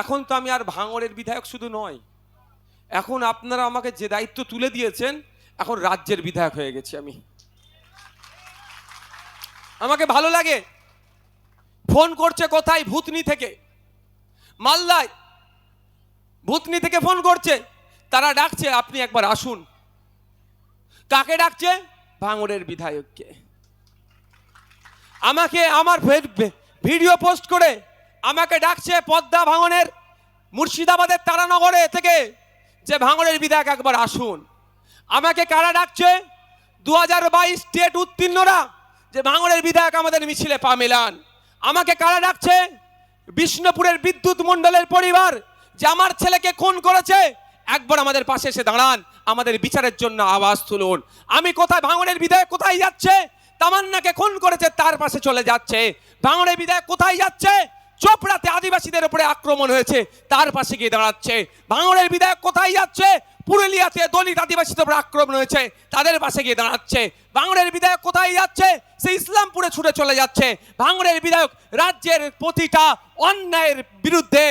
এখন তো আমি আর ভাঙড়ের বিধায়ক শুধু নয় এখন আপনারা আমাকে যে দায়িত্ব তুলে দিয়েছেন, এখন রাজ্যের বিধায়ক হয়ে গেছি আমি। আমাকে ভালো লাগে। ফোন করছে কোথায়? ভূতনি থেকে। মালদায়। ভূতনি থেকে ফোন করছে। তারা ডাকছে, আপনি একবার আসুন। কাকে ডাকছে? ভাঙড়ের বিধায়ককে। আমাকে আমার ভিডিও পোস্ট করে আমাকে ডাকছে পদ্মা ভাঙনের মুর্শিদাবাদের তারানগরে থেকে যে ভাঙনের বিধায়ক একবার আসুন। আমাকে কারা ডাকছে? দু হাজার বাইশ স্টেট উত্তীর্ণরা যে ভাঙনের বিধায়ক আমাদের মিছিলে পা মেলান। আমাকে কারা ডাকছে? বিষ্ণুপুরের বিদ্যুৎ মণ্ডলের পরিবার যে আমার ছেলেকে খুন করেছে। একবার আমাদের পাশে এসে দাঁড়ান, আমাদের বিচারের জন্য আওয়াজ তুলুন। আমি কোথায় ভাঙনের বিধায়ক কোথায় যাচ্ছে? তামান্নাকে খুন করেছে, তার পাশে চলে যাচ্ছে। ভাঙনের বিধায়ক কোথায় যাচ্ছে? চোপড়াতে আদিবাসীদের উপরে আক্রমণ হয়েছে, তার পাশে গিয়ে দাঁড়াচ্ছে। ভাঙনের বিধায়ক কোথায় যাচ্ছে? পুরুলিয়াতে দলিত আদিবাসীদের উপরে আক্রমণ হয়েছে, তাদের পাশে গিয়ে দাঁড়াচ্ছে। ভাঙনের বিধায়ক কোথায় যাচ্ছে? সে ইসলামপুরে ছুটে চলে যাচ্ছে। ভাঙনের বিধায়ক রাজ্যের প্রতিটা অন্যায়ের বিরুদ্ধে,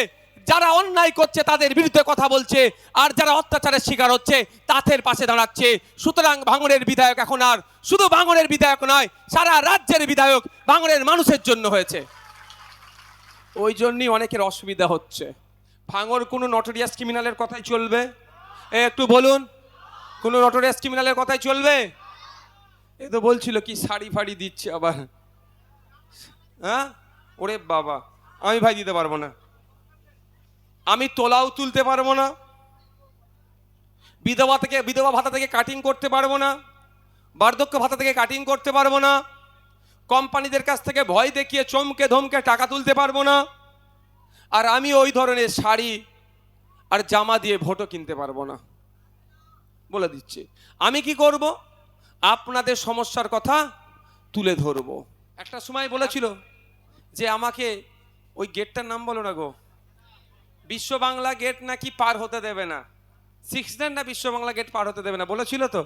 যারা অন্যায় করছে তাদের বিরুদ্ধে কথা বলছে, আর যারা অত্যাচারের শিকার হচ্ছে, তাদের পাশে দাঁড়াচ্ছে। সুতরাং ভাঙনের বিধায়ক এখন আর, শুধু ভাঙনের বিধায়ক নয়, সারা রাজ্যের বিধায়ক ভাঙনের মানুষের জন্য হয়েছে। ওই জন্যই অনেকের অসুবিধা হচ্ছে। ভাঙর কোনো নটোরিয়াস ক্রিমিনালের কথাই চলবে? এ, একটু বলুন, কোনো নটোরিয়াস ক্রিমিনালের কথাই চলবে? এ তো বলছিল কি শাড়ি ফাড়ি দিচ্ছে আবার। হ্যাঁ? ওরে বাবা, আমি ভাই দিতে পারব না। আমি তোলাও তুলতে পারব না। বিধবা থেকে, বিধবা ভাতা থেকে কাটিং করতে পারব না। বার্ধক্য ভাতা থেকে কাটিং করতে পারব না। কোম্পানিদের কাছ থেকে ভয় দেখিয়ে চমকে ধমকে টাকা তুলতে পারব না। আর আমি ওই ধরনের শাড়ি আর জামা দিয়ে ভোটও কিনতে পারব না। বলে দিচ্ছি, আমি কি করব? আপনাদের সমস্যার কথা তুলে ধরবো। একটা সময় বলেছিল যে আমাকে ওই গেটটার নাম বলো না গো। বিশ্ব বাংলা গেট নাকি পার হতে দেবে না। সিক্স না বিশ্ব বাংলা গেট পার হতে দেবে না। বলেছিল তো।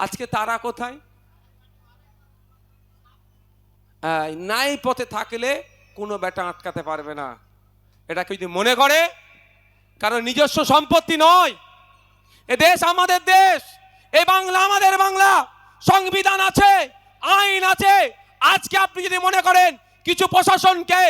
আজকে তারা কোথায়? নাই পথে থাকলে কোনো ব্যাটা আটকাতে পারবে না। এটা কেউ যদি মনে করে, কারণ নিজস্ব সম্পত্তি নয়। এ দেশ আমাদের দেশ, এ বাংলা আমাদের বাংলা, সংবিধান আছে, আইন আছে। আজকে আপনি যদি মনে করেন, কিছু প্রশাসনকে,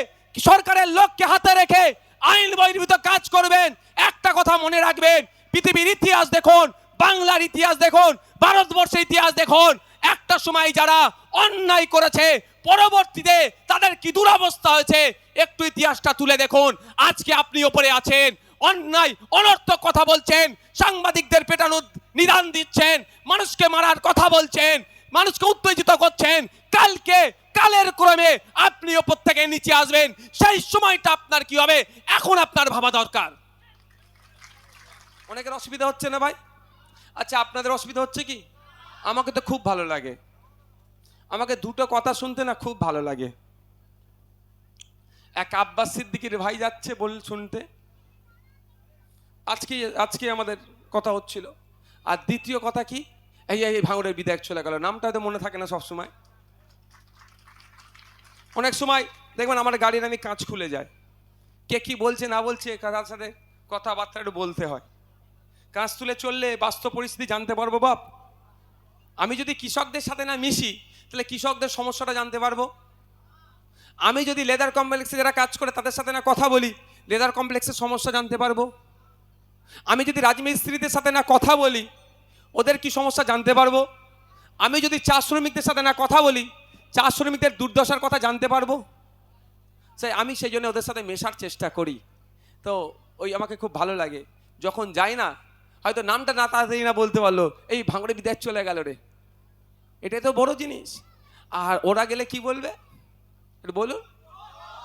সরকারের লোককে হাতে রেখে আইন বহির্ভূত কাজ করবেন, একটা কথা মনে রাখবেন, পৃথিবীর ইতিহাস দেখুন, বাংলার ইতিহাস দেখুন, ভারতবর্ষের ইতিহাস দেখুন। একটা সময় যারা অন্যায় করেছে পরবর্তীতে তাদের কি দুরবস্থা হয়েছে একটু ইতিহাসটা তুলে দেখুন। আজকে আপনি ওপরে আছেন, অন্যায়, অনর্থক কথা বলছেন, সাংবাদিকদের পেটানো নিদান দিচ্ছেন, মানুষকে মারার কথা বলছেন, মানুষকে উত্তেজিত করছেন। কালকে, কালের ক্রমে আপনি ওপর থেকে নিচে আসবেন। সেই সময়টা আপনার কি হবে? এখন আপনার ভাবা দরকার। অনেকের অসুবিধা হচ্ছে না ভাই? আচ্ছা আপনাদের অসুবিধা হচ্ছে কি? আমাকে তো খুব ভালো লাগে। আমাকে দুটো কথা শুনতে না খুব ভালো লাগে। এক আব্বাস সিদ্দিকির ভাই যাচ্ছে বল শুনতে। আজকে আজকে আমাদের কথা হচ্ছিল। আর দ্বিতীয় কথা কি? এই এই ভাঙড়ের বিধায়ক চলে গেল। নামটা হয়তো মনে থাকে না সবসময় অনেক সময় দেখবেন আমার গাড়ির আমি কাঁচ খুলে যায়। কে কি বলছে না বলছে তার সাথে কথাবার্তা একটু বলতে হয়। কাঁচ তুলে চললে বাস্তব পরিস্থিতি জানতে পারব বাপ। আমি যদি কৃষকদের সাথে না মিশি তাহলে কৃষকদের সমস্যাটা জানতে পারব? আমি যদি লেদার কমপ্লেক্সে যারা কাজ করে তাদের সাথে না কথা বলি, লেদার কমপ্লেক্সের সমস্যা জানতে পারব? আমি যদি রাজমিস্ত্রিদের সাথে না কথা বলি, ওদের কি সমস্যা জানতে পারব? আমি যদি চা শ্রমিকদের সাথে না কথা বলি, চা শ্রমিকদের দুর্দশার কথা জানতে পারব? সেই আমি সেই জন্য ওদের সাথে মেশার চেষ্টা করি। তো ওই আমাকে খুব ভালো লাগে। যখন যাই না, হয়তো নামটা না তাড়াতাড়ি না বলতে পারল, এই ভাঙড়ে বিদেশ চলে গেল রে। এটাই তো বড় জিনিস। আর ওরা গেলে কি বলবে? বলুন।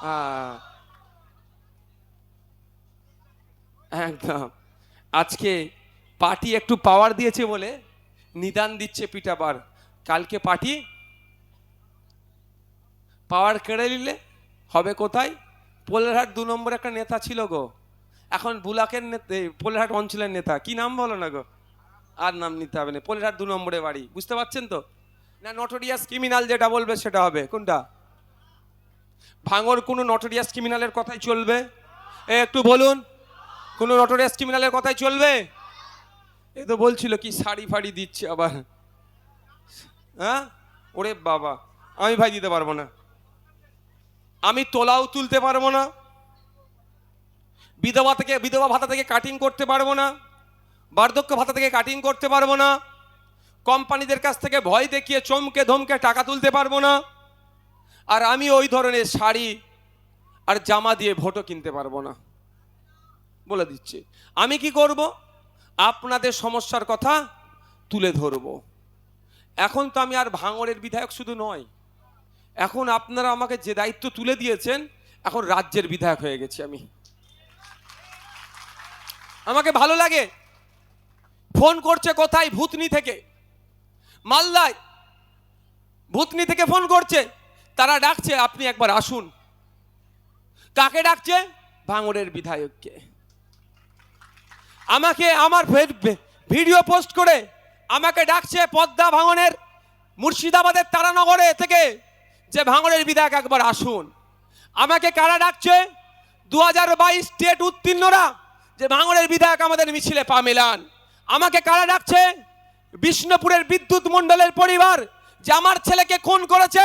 আহ, একদম। আজকে পার্টি একটু পাওয়ার দিয়েছে বলে নিদান দিচ্ছে পিঠাবার কালকে পার্টি? পাওয়ার কেড়ে নিলে? হবে কোথায়? পোলেরহাট দু নম্বর একটা নেতা ছিল গো। এখন বুলাকের পোলেরহাট অঞ্চলের নেতা। কি নাম বলো না গো? আর নাম নিতে হবে না। পোলেরহাট দু নম্বরে বাড়ি। বুঝতে পারছেন তো? না নটোরিয়াস ক্রিমিনাল যেটা বলবে সেটা হবে। কোনটা? ভাঙর কোনো নটোরিয়াস ক্রিমিনালের কথাই চলবে? এ, একটু বলুন, কোনো নটোরিয়াস ক্রিমিনালের কথাই চলবে? এ তো বলছিল কি, শাড়ি ফাড়ি দিচ্ছে আবার। হ্যাঁ? ওরে বাবা, আমি ভাই দিতে পারব না। আমি তোলাও তুলতে পারব না। বিধবা থেকে, বিধবা ভাতা থেকে কাটিং করতে পারব না। বার্ধক্য ভাতা থেকে কাটিং করতে পারব না। কোম্পানিদের কাছ থেকে ভয় দেখিয়ে চমকে ধমকে টাকা তুলতে পারব না। আর আমি ওই ধরনের শাড়ি আর জামা দিয়ে ভোটও কিনতে পারব না। বলে দিচ্ছে, আমি কি করব? আপনাদের সমস্যার কথা তুলে ধরব। এখন তো আমি আর ভাঙড়ের বিধায়ক শুধু নয়, এখন আপনারা আমাকে যে দায়িত্ব তুলে দিয়েছেন, এখন রাজ্যের বিধায়ক হয়ে গেছি আমি। আমাকে ভালো লাগে? ফোন করছে কোথায় ভূতনি থেকে? মালদায় ভূতনি থেকে ফোন করছে, তারা ডাকছে, আপনি একবার আসুন। কাকে ডাকছে? ভাঙড়ের বিধায়ককে। আমাকে আমার ভিডিও পোস্ট করে আমাকে ডাকছে পদ্মা ভাঙনের মুর্শিদাবাদের তারানগরে থেকে যে ভাঙনের বিধায়ক একবার আসুন। আমাকে কারা ডাকছে? দু হাজার বাইশ স্টেট উত্তীর্ণরা যে ভাঙনের বিধায়ক আমাদের মিছিলে পা মেলান। আমাকে কারা ডাকছে? বিষ্ণুপুরের বিদ্যুৎ মণ্ডলের পরিবার যে আমার ছেলেকে খুন করেছে,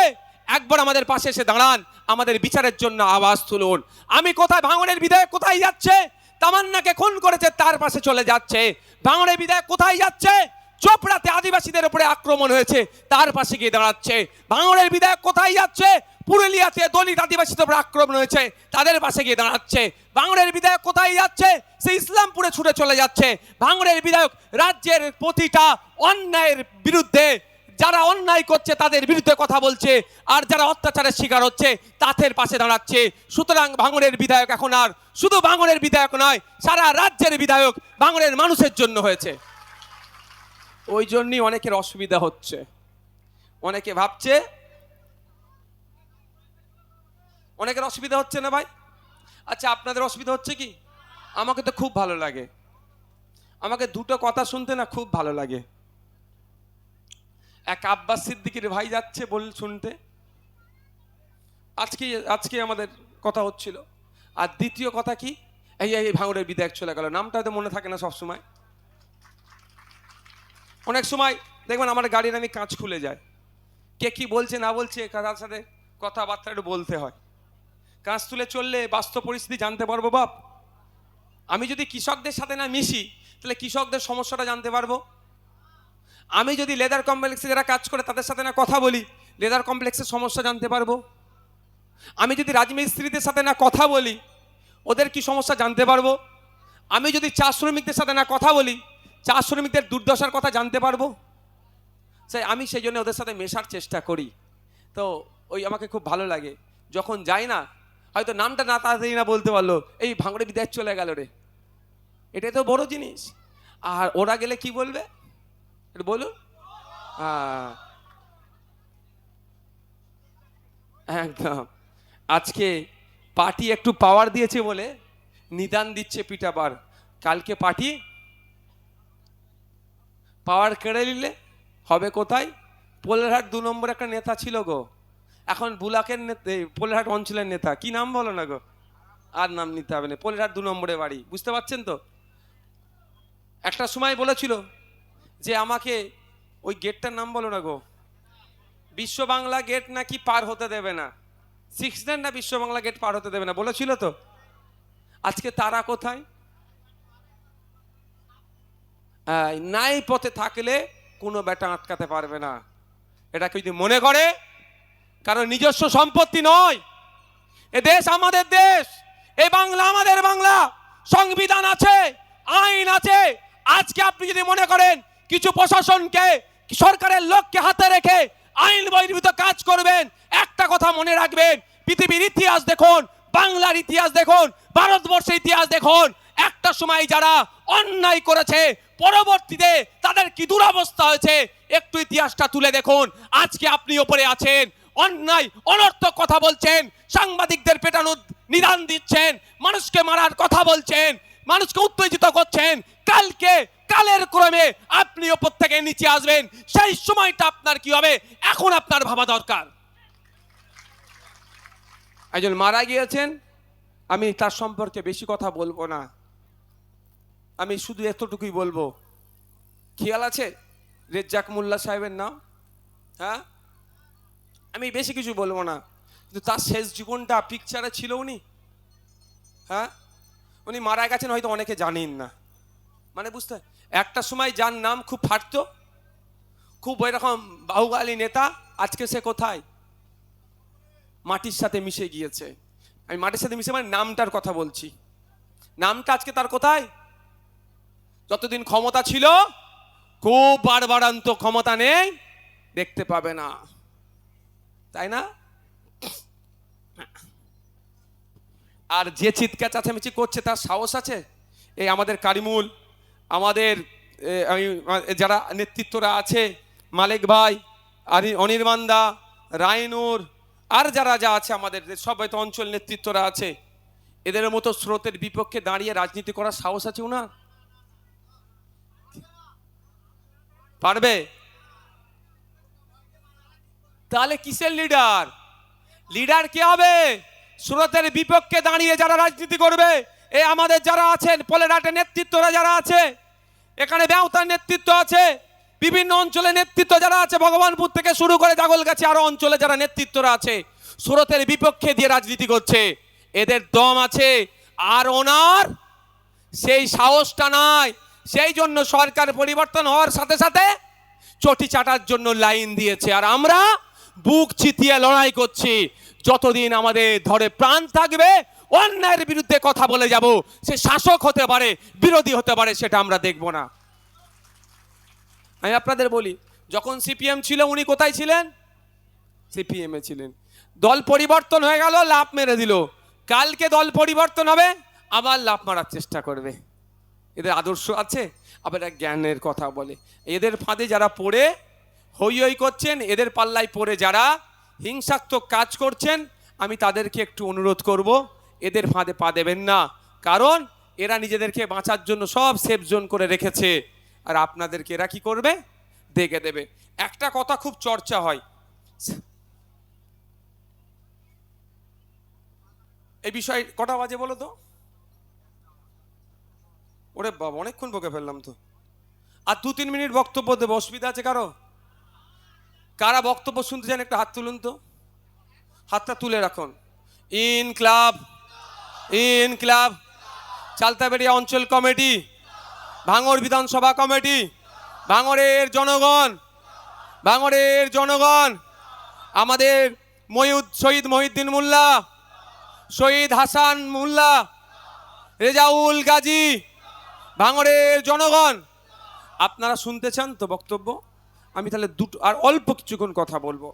একবার আমাদের পাশে এসে দাঁড়ান, আমাদের বিচারের জন্য আওয়াজ তুলুন। আমি কোথায়, ভাঙনের বিধায়ক কোথায় যাচ্ছে? তামান্নাকে খুন করেছে, তার পাশে চলে যাচ্ছে। ভাঙনের বিধায়ক কোথায় যাচ্ছে? চোপড়াতে আদিবাসীদের উপরে আক্রমণ হয়েছে, তার পাশে গিয়ে দাঁড়াচ্ছে। ভাঙনের বিধায়ক কোথায় যাচ্ছে? পুরুলিয়াতে দলিত আদিবাসীদের আক্রমণ হয়েছে, তাদের পাশে গিয়ে দাঁড়াচ্ছে। ভাঙড়ের বিধায়ক কোথায় যাচ্ছে? সে ইসলামপুরে ছুটে চলে যাচ্ছে। ভাঙড়ের বিধায়ক রাজ্যের প্রতিটা অন্যায়ের বিরুদ্ধে, যারা অন্যায় করছে তাদের বিরুদ্ধে কথা বলছে, আর যারা অত্যাচারের শিকার হচ্ছে তাদের পাশে দাঁড়াচ্ছে। সুতরাং ভাঙড়ের বিধায়ক এখন আর, শুধু ভাঙড়ের বিধায়ক নয়, সারা রাজ্যের বিধায়ক ভাঙড়ের মানুষের জন্য হয়েছে। ওই জন্যই অনেকের অসুবিধা হচ্ছে। অনেকে ভাবছে অনেকের অসুবিধা হচ্ছে না ভাই? আচ্ছা আপনাদের অসুবিধা হচ্ছে কি? আমাকে তো খুব ভালো লাগে। আমাকে দুটো কথা শুনতে না খুব ভালো লাগে। এক আব্বাস সিদ্দিকির ভাই যাচ্ছে বল শুনতে। আজকে আজকে আমাদের কথা হচ্ছিল। আর দ্বিতীয় কথা কি? এই এই ভাঙড়ের বিধায়ক চলে গেল। নামটা হয়তো মনে থাকে না সবসময় অনেক সময় দেখবেন আমার গাড়ির আমি কাঁচ খুলে যায়। কে কি বলছে না বলছে তার সাথে কথাবার্তা একটু বলতে হয়। কাঁচ তুলে চললে বাস্তব পরিস্থিতি জানতে পারব বাপ। আমি যদি কৃষকদের সাথে না মিশি, তাহলে কৃষকদের সমস্যাটা জানতে পারব। আমি যদি লেদার কমপ্লেক্সে যারা কাজ করে, তাদের সাথে না কথা বলি, লেদার কমপ্লেক্সের সমস্যা জানতে পারব। আমি যদি রাজমিস্ত্রিদের সাথে না কথা বলি, ওদের কি সমস্যা জানতে পারব? আমি যদি চা শ্রমিকদের সাথে না কথা বলি, চা শ্রমিকদের দুর্দশার কথা জানতে পারব? সেই আমি সেই জন্য ওদের সাথে মেশার চেষ্টা করি। তো ওই আমাকে খুব ভালো লাগে। যখন যাই না হয়তো নামটা না তাড়াতাড়ি না বলতে পারল, এই ভাঙড়ে বিদায় চলে গেল রে। এটাই তো বড় জিনিস। আর ওরা গেলে কি বলবে? একটু বলুন। একদম। আজকে পার্টি একটু পাওয়ার দিয়েছে বলে নিদান দিচ্ছে পিঠাবার কালকে পার্টি? পাওয়ার কেড়ে নিলে? হবে কোথায়? পোলেরহাট দু নম্বর একটা নেতা ছিল গো। এখন বুলাকের নেতা পোলেরহাট অঞ্চলের নেতা, কি নাম বলো না গো? আর নাম নিতে হবে না, পোলেরহাট দু নম্বরে বাড়ি, বুঝতে পারছেন তো? একটা সময় বলেছিল যে আমাকে ওই গেটটার নাম বলো না গো? বিশ্ব বাংলা গেট নাকি পার হতে দেবে না। সিক্স না বিশ্ব বাংলা গেট পার হতে দেবে না, বলেছিল তো? আজকে তারা কোথায়? নাই পথে থাকলে কোনো বেটা আটকাতে পারবে না। এটা যদি মনে করে কারণ নিজস্ব সম্পত্তি নয়। এ দেশ আমাদের দেশ, এ বাংলা আমাদের বাংলা, সংবিধান আছে, আইন আছে। আজকে আপনি যদি মনে করেন কিছু প্রশাসনকে, সরকারের লোককে হাতে রেখে আইন বহির্ভূত কাজ করবেন, একটা কথা মনে রাখবেন, পৃথিবীর ইতিহাস দেখুন, বাংলার ইতিহাস দেখুন, ভারতবর্ষের ইতিহাস দেখুন। একটা সময় যারা অন্যায় করেছে, পরবর্তীতে তাদের কি দুরবস্থা হয়েছে, একটু ইতিহাসটা তুলে দেখুন। আজকে আপনি ওপরে আছেন অন্যায়, অনর্থক কথা বলছেন, সাংবাদিকদের পেটানো নিদান দিচ্ছেন, মানুষকে মারার কথা বলছেন, মানুষকে উত্তেজিত করছেন। কালকে, কালের ক্রমে আপনি ওপর থেকে নিচে আসবেন। সেই সময়টা আপনার কি হবে? এখন আপনার ভাবা দরকার। একজন মারা গিয়েছেন, আমি তার সম্পর্কে বেশি কথা বলব না। আমি শুধু এতটুকুই বলব। খেয়াল আছে? রেজ্জাক মোল্লা সাহেবের নাম? হ্যাঁ? আমি বেশি কিছু বলব না। কিন্তু তার শেষ জীবনটা পিকচারে ছিল উনি। হ্যাঁ? উনি মারা গেছেন হয়তো অনেকে জানেন না। মানে বুঝতে একটা সময় যার নাম খুব ফাটতো। খুব এরকম বাহুবালী নেতা, আজকে সে কোথায়? মাটির সাথে মিশে গিয়েছে। আমি মাটির সাথে মিশে মানে নামটার কথা বলছি। নামটা আজকে তার কোথায়? যতদিন ক্ষমতা ছিল, খুব বাড়বাড়ান্ত ক্ষমতা নেই, দেখতে পাবে না। তাই না? আর যে চিৎকার চেঁচামেচি করছে, তার সাহস আছে? এই আমাদের কারিমুল, আমাদের আমি যারা নেতৃত্বরা আছে, মালিক ভাই, আর অনির্বাণদা রায়নুর আর যারা যা আছে আমাদের সব হয়তো অঞ্চল নেতৃত্বরা আছে। এদের মতো স্রোতের বিপক্ষে দাঁড়িয়ে রাজনীতি করার সাহস আছে উনার? পারবে? তাহলে কিসের লিডার লিডার কে হবে? সুরতের বিপক্ষে দাঁড়িয়ে যারা রাজনীতি করবে, এ আমাদের যারা আছেন পোলেরাটের নেতৃত্বরা যারা আছে, এখানে ব্যবতার নেতৃত্ব আছে, বিভিন্ন অঞ্চলে নেতৃত্ব যারা আছে, ভগবানপুর থেকে শুরু করে জাগল গেছে আরও অঞ্চলে যারা নেতৃত্বরা আছে, সুরতের বিপক্ষে দিয়ে রাজনীতি করছে। এদের দম আছে। আর ওনার সেই সাহসটা নাই। সেই জন্য সরকার পরিবর্তন হওয়ার সাথে সাথে চটি চাটার জন্য লাইন দিয়েছে। আর আমরা বুক চিতিয়ে লড়াই করছি। যতদিন আমাদের ধরে প্রাণ থাকবে, অন্যায়ের বিরুদ্ধে কথা বলে যাব। সে শাসক হতে পারে, বিরোধী হতে পারে, সেটা আমরা দেখব না। আমি আপনাদের বলি, যখন সিপিএম ছিল, উনি কোথায় ছিলেন? সিপিএমে ছিলেন। দল পরিবর্তন হয়ে গেল লাভ মেরে দিল। কালকে দল পরিবর্তন হবে, আবার লাভ মারার চেষ্টা করবে। এদের আদর্শ আছে, আবার জ্ঞানের কথা বলে। এদের ফাঁদে যারা পড়ে হই হই করছেন, এদের পাল্লায় পড়ে যারা হিংসাত্মক কাজ করছেন, আমি তাদেরকে একটু অনুরোধ করব, এদের ফাঁদে পা দেবেন না। কারণ এরা নিজেদেরকে বাঁচার জন্য সব সেফ জোন করে রেখেছে। আর আপনাদেরকে এরা কি করবে? দেখে দেবে। একটা কথা খুব চর্চা হয়। এই বিষয়ে কটা বাজে বলো তো? ওরে বাবা, অনেকক্ষণ বকে ফেললাম তো। আর দু তিন মিনিট বক্তব্য দেবো, অসুবিধা আছে কারও? কারা বক্তব্য শুনতে চান একটা হাত তুলুন তো? হাতটা তুলে রাখুন। ইন ক্লাব ইন ক্লাব। চালতাবেড়িয়া অঞ্চল কমিটি, ভাঙড় বিধানসভা কমিটি, ভাঙড়ের জনগণ ভাঙড়ের জনগণ, আমাদের ময়ুদ শহীদ মহিউদ্দিন মোল্লা, শহীদ হাসান মোল্লা, রেজাউল গাজী, ভাঙড়ের জনগণ। আপনারা শুনতে চান তো বক্তব্য? আমি তাহলে দুটো আর অল্প কিছুক্ষণ কথা বলব।